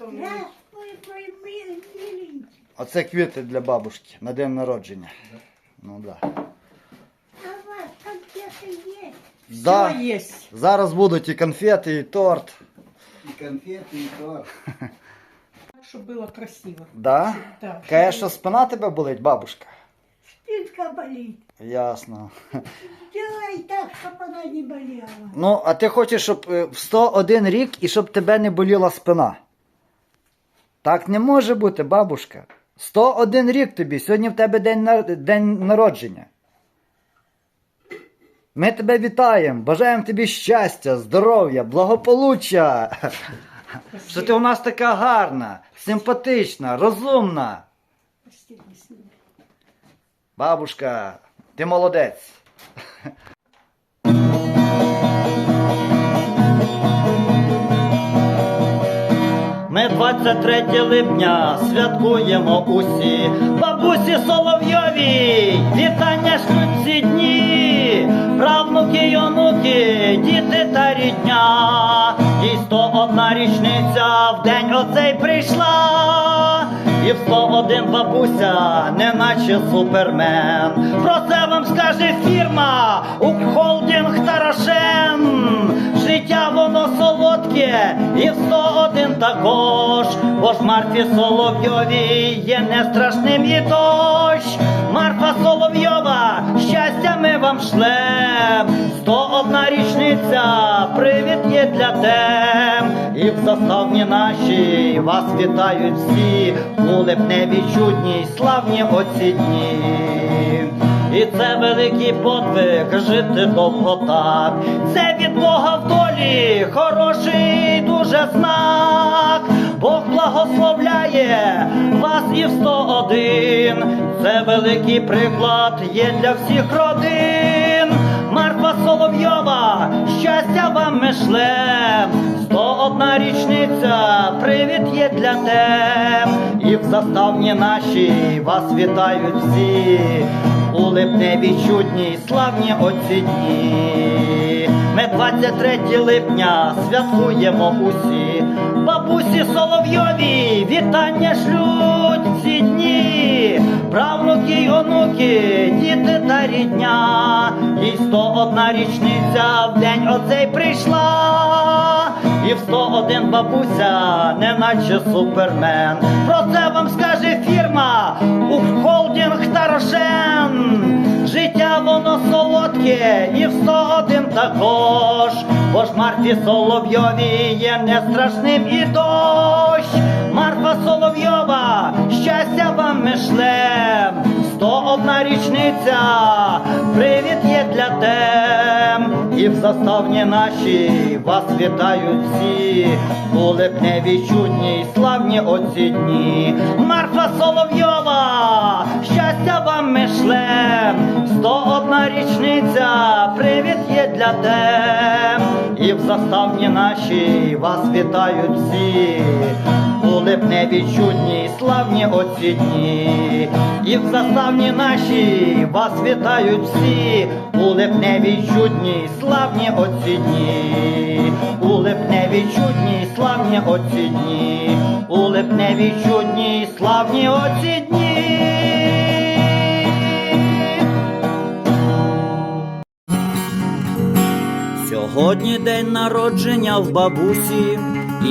Раз, ой, ой, милий, миленький. Оце квіти для бабушки на день народження. Ну да. А у вас конфеты есть? Да. Все є. Зараз будуть і конфети, і торт. И конфеты, и торт. Щоб було красиво. Да? Так. Каже, що спина тебе болить, бабушка? Спинка болит. Ясно. Делай так, чтобы она не болела. Ну, а ти хочеш, щоб е, в 101 рік і щоб тебе не боліла спина. Так не може бути, бабушка. 101 рік тобі. Сьогодні в тебе день, на- день народження. Ми тебе вітаємо, бажаємо тобі щастя, здоров'я, благополуччя. Що ти у нас така гарна, симпатична, розумна. Бабушка, ти молодець. 23 липня святкуємо усі бабусі Соловйові, вітання шлють ці дні, правнуки й онуки, діти та рідня, їй 101 річниця в день оцей прийшла. І в 101 бабуся, неначе супермен. Про це вам скаже фірма Укхолдінг Тарошен. Життя воно солодке, і в 101 також. Бо ж Марфі Соловйові є не страшним і дощ. Марфа Соловйова, щастя ми вам шлем. 101 річниця, привіт є для тем. І в заставні нашій вас вітають всі, у липневій чудній, славні оці дні. І це великий подвиг жити довго так. Це від Бога в долі, хороший дуже знак. Бог благословляє вас і в 101. Це великий приклад є для всіх родин. Марфа Соловйова, щастя вам ми шлем. 101 річниця, привіт є для тем. І в заставні нашій вас вітають всі. У липневій чудній славні оці дні. Ми 23 липня святкуємо усі. Бабусі Соловйові, вітання шлють ці дні. Правнуки й онуки, діти та рідня. Їй 101 річниця в день оцей прийшла. І в 101 бабуся, неначе супермен. Про це вам скаже фірма Укхолдінг Тарошен. Життя воно солодке, і в 101 також. Бо ж Марфі Соловйові є не страшним і дощ. Марфа Соловйова, щастя вам ми шлем. 101 річниця, привіт є для тем. І в заставні наші вас вітають всі. У липневій чудній, славні оці дні. Марфа Соловйова, щастя вам ми шлем. 101 річниця, привіт є для тем. І в заставні наші вас вітають всі. У липневій чудній, славні оці дні. І в заставні наші вас вітають всі. У липневій чудній, славні оці дні. У липневій чудній, славні оці дні. У липневій чудній, славні оці дні. Сьогодні день народження в бабусі,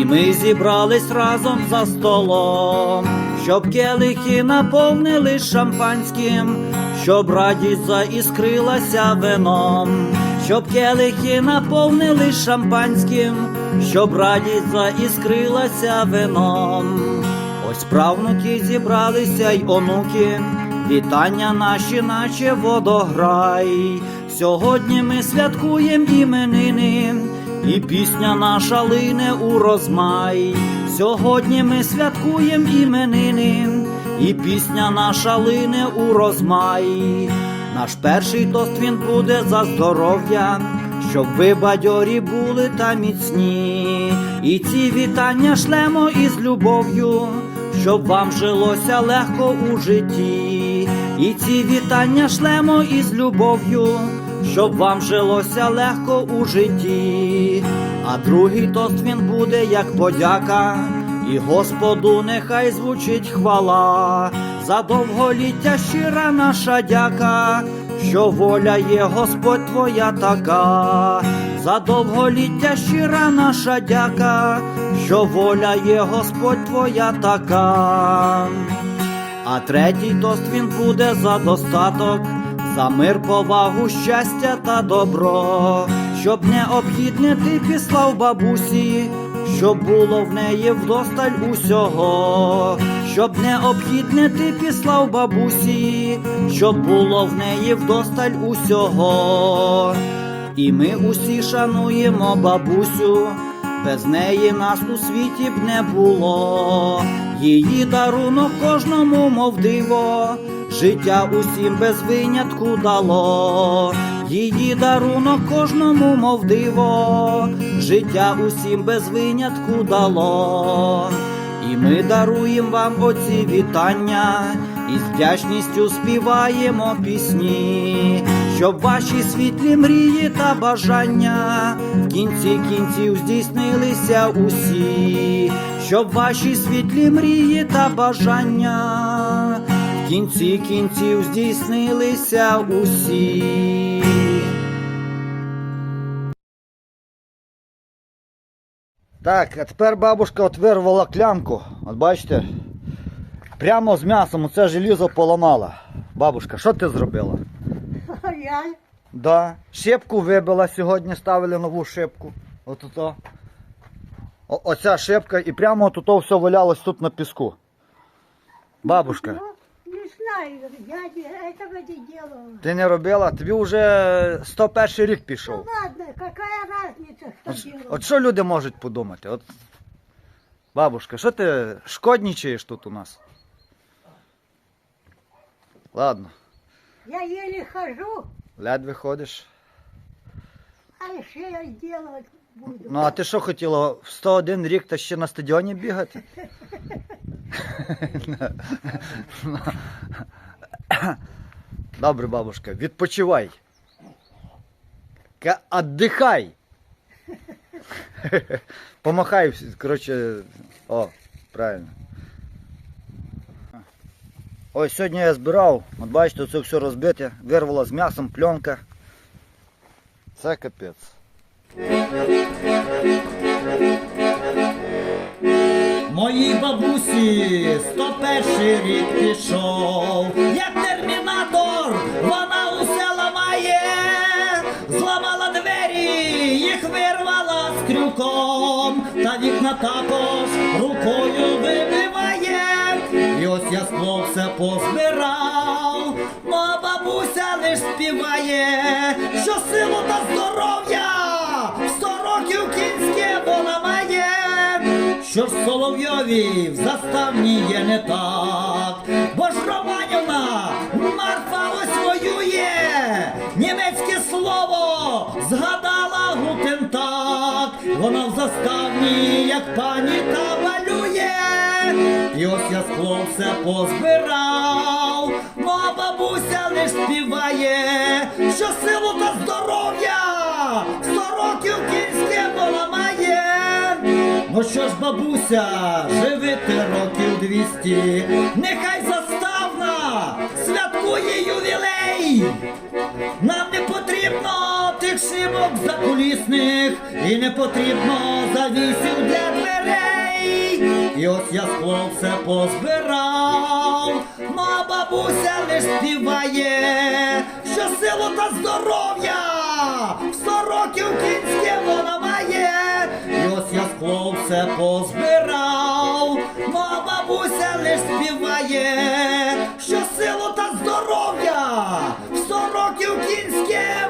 і ми зібрались разом за столом, щоб келихи наповнили шампанським, щоб радість заіскрилася вином, щоб келихи наповнили шампанським, щоб радість заіскрилася вином. Ось правнуки зібралися й онуки, вітання наші, наче водограй. Сьогодні ми святкуємо іменини, і пісня наша лине у розмай. Сьогодні ми святкуємо іменини, і пісня наша лине у розмай. Наш перший тост він буде за здоров'я, щоб ви бадьорі були та міцні. І ці вітання шлемо із любов'ю, щоб вам жилося легко у житті. І ці вітання шлемо із любов'ю, щоб вам жилося легко у житті. А другий тост він буде як подяка. І Господу нехай звучить хвала, за довголіття щира наша дяка, що воля є Господь твоя така, за довголіття щира наша дяка, що воля є Господь твоя така. А третій тост він буде за достаток, за мир, повагу, щастя та добро, щоб необхідне ти післав бабусі, щоб було в неї вдосталь усього, щоб необхідне ти післав бабусі, щоб було в неї вдосталь усього. І ми усі шануємо бабусю, без неї нас у світі б не було. Її дарунок кожному, мов диво, життя усім без винятку дало. Її дарунок кожному, мов диво, життя усім без винятку дало. І ми даруємо вам оці вітання, і з вдячністю співаємо пісні, щоб ваші світлі мрії та бажання в кінці кінців здійснилися усі, щоб ваші світлі мрії та бажання в кінці кінців здійснилися усі. Так, а тепер бабушка от вирвала клямку. От бачите? Прямо з м'ясом оце желізо поламала. Бабушка, що ти зробила? Я Да. Шипку вибила сьогодні, ставили нову шипку. От ото. О- оця шипка і прямо от ото все валялось тут на піску. Бабушка, ну, знаю, я не- этого не делала. ти не робила, тобі вже 101 рік Ну пішов. ладно, какая разница, что От, от що люди можуть подумати? От, бабушка, що ти шкоднічаєш тут у нас? Ладно, Я еле хожу, ледве ходиш. а что я делать буду? Ну а ти що хотіла в 101 рік та ще на стадіоні бігати? Добре, бабушка, відпочивай. Отдихай. Помахай, коротше, о, правильно. Ось сьогодні я збирав, от бачите, це все розбите, вирвало з м'ясом, пленка. Це капець. Моїй бабусі 101 рік пішов, як термінатор, вона усе ламає, зламала двері, їх вирвала з крюком, та вікна також рукою вибиває. І ось я скло все позбирав, мо бабуся лиш співає, що силу та здоров'я, сто років має що ж Соловйові в заставні є не так, бо ж Романівна Марфа ось воює, німецьке слово згадала гутен так, вона в заставні, як пані та малює, і ось я скло все позбирав, а бабуся лиш співає, що силу та здоров'я, бабуся, живи ти років двісті, нехай заставна святкує ювілей. Нам не потрібно тих шибок закулісних, і не потрібно завісів для дверей. І ось я скло все позбирав, ну а бабуся лиш співає, що силу та здоров'я, сто років кінське вона має. Ось я скло все позбирав, ну а бабуся лиш співає, що силу та здоров'я, сто років кінське